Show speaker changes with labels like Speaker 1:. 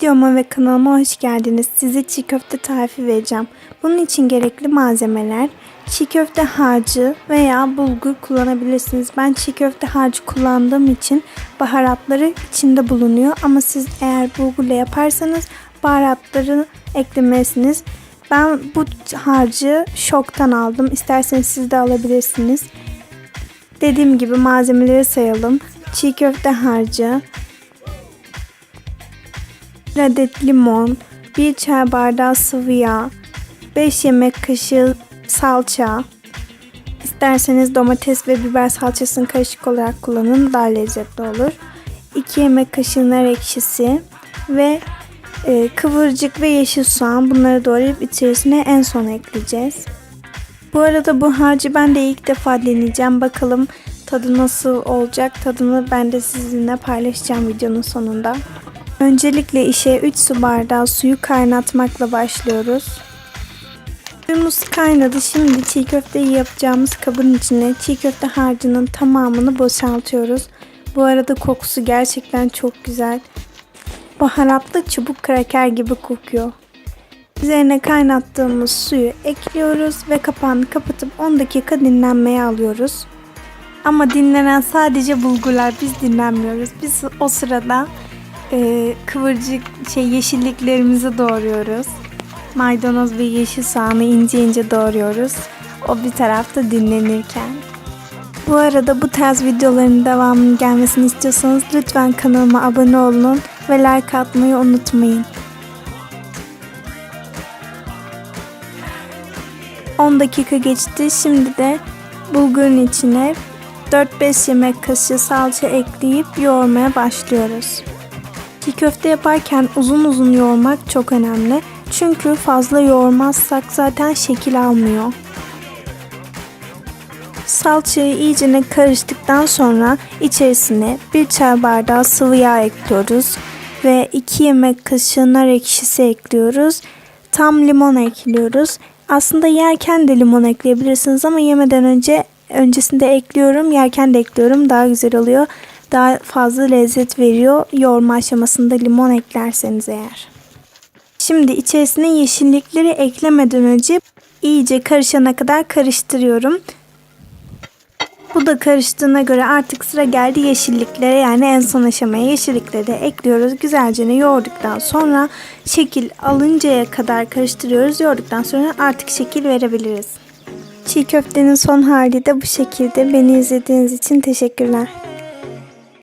Speaker 1: Videoma ve kanalıma hoş geldiniz. Size çiğ köfte tarifi vereceğim. Bunun için gerekli malzemeler çiğ köfte harcı veya bulgur kullanabilirsiniz. Ben çiğ köfte harcı kullandığım için baharatları içinde bulunuyor. Ama siz eğer bulgurla yaparsanız baharatları eklemelisiniz. Ben bu harcı şoktan aldım. İsterseniz siz de alabilirsiniz. Dediğim gibi malzemeleri sayalım. Çiğ köfte harcı, bir adet limon, 1 çay bardağı sıvı yağ, 5 yemek kaşığı salça. İsterseniz domates ve biber salçasını karışık olarak kullanın daha lezzetli olur. 2 yemek kaşığı nar ekşisi ve e, kıvırcık ve yeşil soğan bunları doğrayıp içerisine en son ekleyeceğiz. Bu arada bu harcı ben de ilk defa deneyeceğim. Bakalım tadı nasıl olacak. Tadını ben de sizinle paylaşacağım videonun sonunda. Öncelikle işe 3 su bardağı suyu kaynatmakla başlıyoruz. Suyumuz kaynadı. Şimdi çiğ köfteyi yapacağımız kabın içine çiğ köfte harcının tamamını boşaltıyoruz. Bu arada kokusu gerçekten çok güzel. Baharatlı çubuk kraker gibi kokuyor. Üzerine kaynattığımız suyu ekliyoruz ve kapağını kapatıp 10 dakika dinlenmeye alıyoruz. Ama dinlenen sadece bulgurlar biz dinlenmiyoruz. Biz o sırada e, kıvırcık şey yeşilliklerimizi doğruyoruz. Maydanoz ve yeşil soğanı ince ince doğruyoruz. O bir tarafta dinlenirken. Bu arada bu tarz videoların devamının gelmesini istiyorsanız lütfen kanalıma abone olun ve like atmayı unutmayın. 10 dakika geçti. Şimdi de bulgurun içine 4-5 yemek kaşığı salça ekleyip yoğurmaya başlıyoruz. Çiğ köfte yaparken uzun uzun yoğurmak çok önemli. Çünkü fazla yoğurmazsak zaten şekil almıyor. Salçayı iyicene karıştıktan sonra içerisine 1 çay bardağı sıvı yağ ekliyoruz ve 2 yemek kaşığı nar ekşisi ekliyoruz. Tam limon ekliyoruz. Aslında yerken de limon ekleyebilirsiniz ama yemeden önce öncesinde ekliyorum, yerken de ekliyorum daha güzel oluyor. Daha fazla lezzet veriyor yoğurma aşamasında limon eklerseniz eğer. Şimdi içerisine yeşillikleri eklemeden önce iyice karışana kadar karıştırıyorum. Bu da karıştığına göre artık sıra geldi yeşilliklere yani en son aşamaya yeşillikleri de ekliyoruz. Güzelce yoğurduktan sonra şekil alıncaya kadar karıştırıyoruz. Yoğurduktan sonra artık şekil verebiliriz. Çiğ köftenin son hali de bu şekilde. Beni izlediğiniz için teşekkürler.